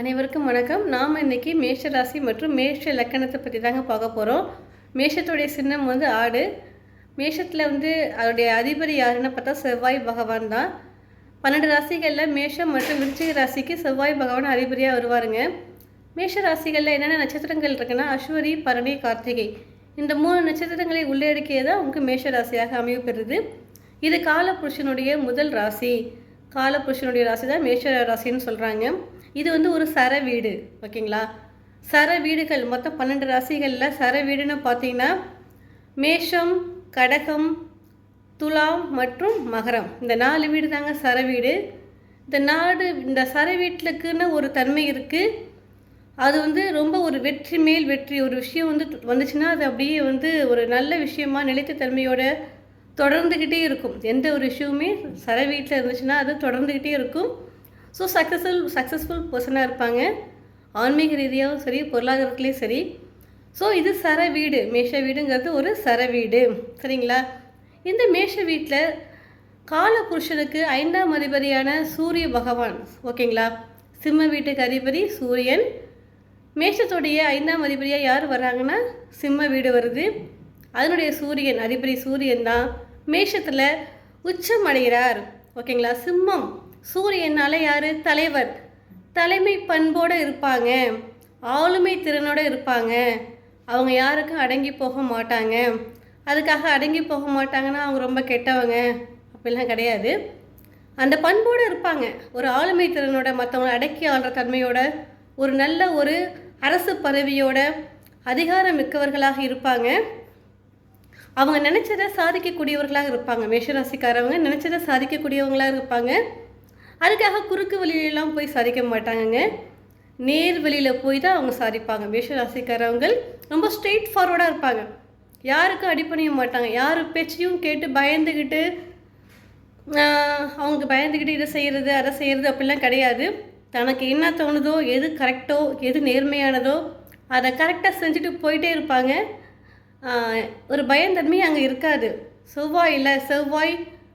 அனைவருக்கும் வணக்கம். நாம் இன்னைக்கு மேஷ ராசி மற்றும் மேஷ லக்கணத்தை பற்றி தாங்க பார்க்க போகிறோம் மேஷத்துடைய சின்னம் வந்து ஆடு. மேஷத்தில் வந்து அதோடைய அதிபதி யாருன்னு பார்த்தா செவ்வாய் பகவான் தான். பன்னெண்டு ராசிகளில் மேஷம் மற்றும் விருச்சிக ராசிக்கு செவ்வாய் பகவான் அதிபதியாக வருவாருங்க. மேஷ ராசிகளில் என்னென்ன நட்சத்திரங்கள் இருக்குன்னா அஸ்வரி பரணி கார்த்திகை. இந்த மூணு நட்சத்திரங்களை உள்ளடக்கியே தான் உங்களுக்கு மேஷ ராசியாக அமைவு பெறுது இது காலபுருஷனுடைய முதல் ராசி. காலபுருஷனுடைய ராசி தான் மேஷ ராசின்னு சொல்கிறாங்க இது வந்து ஒரு சர வீடு ஓகேங்களா? சர வீடுகள் மொத்தம் பன்னெண்டு ராசிகளில் சர வீடுன்னு பார்த்தீங்கன்னா மேஷம் கடகம் துலாம் மற்றும் மகரம். இந்த நாலு வீடு தாங்க சர வீடு. இந்த நாடு இந்த சர வீட்டுக்குன்னு ஒரு தன்மை இருக்குது அது வந்து ரொம்ப ஒரு வெற்றி மேல் வெற்றி ஒரு விஷயம் வந்து வந்துச்சுன்னா அது அப்படியே வந்து ஒரு நல்ல விஷயமா நிலைத்த தன்மையோட தொடர்ந்துக்கிட்டே இருக்கும். எந்த ஒரு விஷயமுமே சர வீட்டில் இருந்துச்சுன்னா அது தொடர்ந்துக்கிட்டே இருக்கும். ஸோ சக்ஸஸ்ஃபுல் சக்ஸஸ்ஃபுல் பர்சனாக இருப்பாங்க. ஆன்மீக ரீதியாகவும் சரி பொருளாதாரத்துலேயும் சரி. ஸோ இது சர வீடு. மேஷ வீடுங்கிறது ஒரு சர வீடு. சரிங்களா? இந்த மேஷ வீட்டில் கால புருஷனுக்கு ஐந்தாம் அதிபதியான சூரிய பகவான் ஓகேங்களா? சிம்ம வீட்டுக்கு அதிபதி சூரியன். மேஷத்துடைய ஐந்தாம் அதிபதியாக யார் வர்றாங்கன்னா சிம்ம வீடு வருது. அதனுடைய சூரியன் அதிபதி சூரியன் தான். மேஷத்தில் உச்சம் அடைகிறார். ஓகேங்களா? சிம்மம். சூரியனால் யார்? தலைவர். தலைமை பண்போடு இருப்பாங்க. ஆளுமை திறனோடு இருப்பாங்க. அவங்க யாருக்கும் அடங்கி போக மாட்டாங்க. அதுக்காக அடங்கி போக மாட்டாங்கன்னா அவங்க ரொம்ப கெட்டவங்க. அப்படிலாம் கிடையாது. அந்த பண்போடு இருப்பாங்க. ஒரு ஆளுமை திறனோட மற்றவங்களை அடக்கி ஆள்ற தன்மையோட ஒரு நல்ல ஒரு அரசு பதவியோட அதிகாரம் மிக்கவர்களாக இருப்பாங்க. அவங்க நினச்சதை சாதிக்கக்கூடியவர்களாக இருப்பாங்க. மேஷராசிக்காரவங்க நினச்சதை சாதிக்கக்கூடியவங்களாக இருப்பாங்க. அதுக்காக குறுக்கு வழியிலலாம் போய் சாதிக்க மாட்டாங்கங்க. நேர் வழியில் போய் தான் அவங்க சாதிப்பாங்க. மேஷராசிக்காரவங்கள் ரொம்ப ஸ்ட்ரெயிட் ஃபார்வர்டாக இருப்பாங்க. யாருக்கும் அடிப்பணிய மாட்டாங்க. யார் பேச்சையும் கேட்டு பயந்துக்கிட்டு அவங்க பயந்துக்கிட்டு இதை செய்கிறது அதை செய்கிறது அப்படிலாம் கிடையாது. தனக்கு என்ன தோணுதோ எது கரெக்டோ எது நேர்மையானதோ அதை கரெக்டாக செஞ்சுட்டு போயிட்டே இருப்பாங்க. ஒரு பயந்தன்மை அங்கே இருக்காது. செவ்வாயில் செவ்வாய்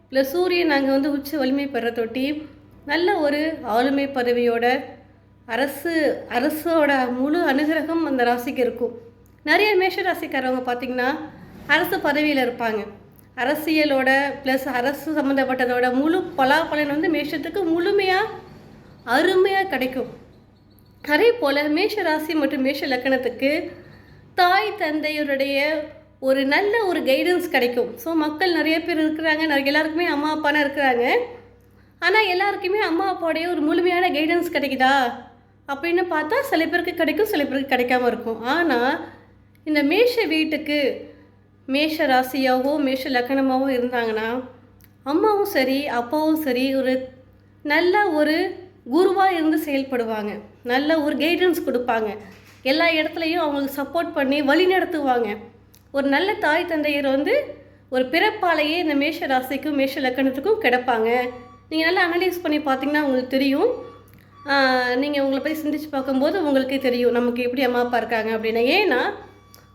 ப்ளஸ் சூரியன் அங்கே வந்து உச்ச வலிமை பெற தொட்டி. நல்ல ஒரு ஆளுமை பதவியோட அரசு அரசோட முழு அனுகிரகம் அந்த ராசிக்கு இருக்கும். நிறைய மேஷ ராசிக்காரவங்க பார்த்திங்கன்னா அரசு பதவியில் இருப்பாங்க. அரசியலோட ப்ளஸ் அரசு சம்மந்தப்பட்டதோட முழு பலாபலன் வந்து மேஷத்துக்கு முழுமையாக அருமையாக கிடைக்கும். அதே போல் மேஷ ராசி மற்றும் மேஷ லக்கணத்துக்கு தாய் தந்தையருடைய ஒரு நல்ல ஒரு கைடன்ஸ் கிடைக்கும். ஸோ மக்கள் நிறைய பேர் இருக்கிறாங்க. நிறைய எல்லாருக்குமே அம்மா அப்பானா இருக்கிறாங்க. ஆனால் எல்லாருக்குமே அம்மா அப்பாவுடைய ஒரு முழுமையான கைடன்ஸ் கிடைக்குதா? அப்படின்னு பார்த்தா சில பேருக்கு கிடைக்கும் சில பேருக்கு கிடைக்காம இருக்கும். ஆனால் இந்த மேஷ வீட்டுக்கு மேஷ ராசியாகவோ மேஷ லக்கணமாகவோ இருந்தாங்கன்னா அம்மாவும் சரி அப்பாவும் சரி ஒரு நல்ல ஒரு குருவாக இருந்து செயல்படுவாங்க. நல்ல ஒரு கைடன்ஸ் கொடுப்பாங்க. எல்லா இடத்துலையும் அவங்களுக்கு சப்போர்ட் பண்ணி வழி நடத்துவாங்க. ஒரு நல்ல தாய் தந்தையர் வந்து ஒரு பிறப்பாலேயே இந்த மேஷ ராசிக்கும் மேஷ லக்கணத்துக்கும் கிடப்பாங்க. நீங்கள் நல்லா அனலைஸ் பண்ணி பார்த்தீங்கன்னா உங்களுக்கு தெரியும். நீங்கள் உங்களை போய் சிந்திச்சு பார்க்கும்போது உங்களுக்கே தெரியும் நமக்கு எப்படி அம்மா அப்பா இருக்காங்க அப்படின்னு. ஏன்னா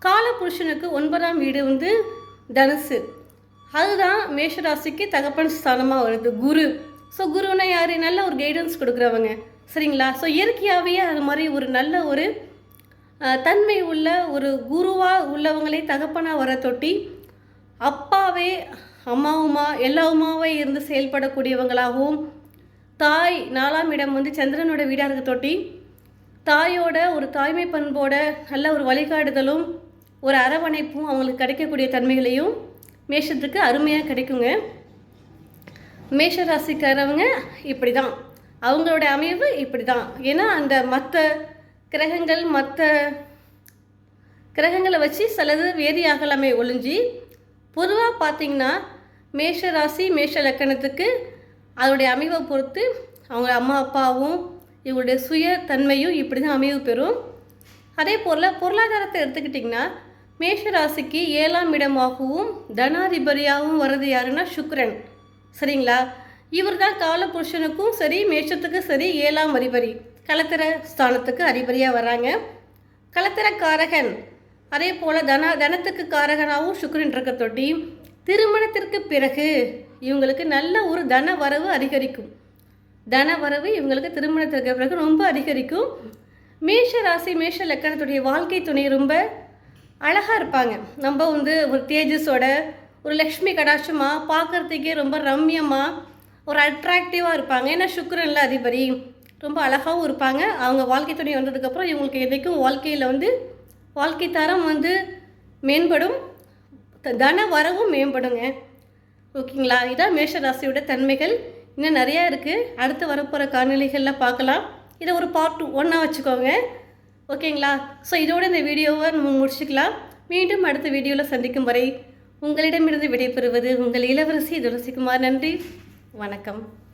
காலபுருஷனுக்கு ஒன்பதாம் வீடு வந்து தனுசு. அதுதான் மேஷராசிக்கு தகப்பன் ஸ்தானமாக வருது குரு. ஸோ குருன்னா யார்? நல்ல ஒரு கைடன்ஸ் கொடுக்குறவங்க. சரிங்களா? ஸோ இயற்கையாகவே அது மாதிரி ஒரு நல்ல ஒரு தன்மை உள்ள ஒரு குருவாக உள்ளவங்களே தகப்பனாக வர தொட்டி அப்பாவே அம்மாவுமா எல்லாவுமாவே இருந்து செயல்படக்கூடியவங்களாகவும் தாய் நாலாம் இடம் வந்து சந்திரனோட வீடாக இருக்க தொட்டி தாயோட ஒரு தாய்மை பண்போட நல்ல ஒரு வழிகாட்டுதலும் ஒரு அரவணைப்பும் அவங்களுக்கு கிடைக்கக்கூடிய தன்மைகளையும் மேஷத்துக்கு அருமையாக கிடைக்குங்க. மேஷ ராசிக்காரவங்க இப்படி தான் அவங்களோட அமைவு இப்படி தான் ஏன்னா அந்த மற்ற கிரகங்கள் மற்ற கிரகங்களை வச்சு சிலது வேதியாகலாமே ஒழிஞ்சி பொதுவாக பார்த்தீங்கன்னா மேஷ ராசி மேஷ லக்கணத்துக்கு அதோடைய அமைவை பொறுத்து அவங்க அம்மா அப்பாவும் இவங்களுடைய சுய தன்மையும் இப்படி தான் அமைவு பெறும். அதே போல் பொருளாதாரத்தை எடுத்துக்கிட்டிங்கன்னா மேஷ ராசிக்கு ஏழாம் இடமாகவும் தனாதிபதியாகவும் வர்றது யாருன்னா சுக்ரன் சரிங்களா? இவர் தான் காலபுருஷனுக்கும் சரி மேஷத்துக்கும் சரி ஏழாம் அதிபதி. கலத்திர ஸ்தானத்துக்கு அதிபதியாக வராங்க கலத்திர காரகன் அதே போல் தன தனத்துக்கு காரகனாகவும் சுக்கரன் இருக்க தொட்டி திருமணத்திற்கு பிறகு இவங்களுக்கு நல்ல ஒரு தன வரவு அதிகரிக்கும். தன வரவு இவங்களுக்கு திருமணத்திற்கு பிறகு ரொம்ப அதிகரிக்கும். மேஷ ராசி மேஷ லக்கணத்துடைய வாழ்க்கை துணை ரொம்ப அழகாக இருப்பாங்க. நம்ம வந்து ஒரு தேஜஸோட ஒரு லக்ஷ்மி கடாட்சமாக பார்க்குறதுக்கே ரொம்ப ரம்யமாக ஒரு அட்ராக்டிவாக இருப்பாங்க. ஏன்னா சுக்கரன்ல அதிபதி ரொம்ப அழகாகவும் இருப்பாங்க. அவங்க வாழ்க்கை துணை வந்ததுக்கப்புறம் இவங்களுக்கு எதைக்கும் வாழ்க்கையில் வந்து வாழ்க்கை தரம் வந்து மேம்படும். த- தன வரவும் மேம்படுங்க. ஓகேங்களா? இதான் மேஷ ராசியோட தன்மைகள். இன்னும் நிறையா இருக்குது அடுத்து வரப்போகிற காணொலிகளில் பார்க்கலாம். இதை ஒரு பார்ட் ஒன்றா வச்சுக்கோங்க. ஓகேங்களா? ஸோ இதோட இந்த வீடியோவை நம்ம முடிச்சுக்கலாம். மீண்டும் அடுத்த வீடியோவில் சந்திக்கும் வரை உங்களிடமிருந்து விடைபெறுவது உங்கள் இளவரசி துளசிக்குமார் நன்றி. வணக்கம்.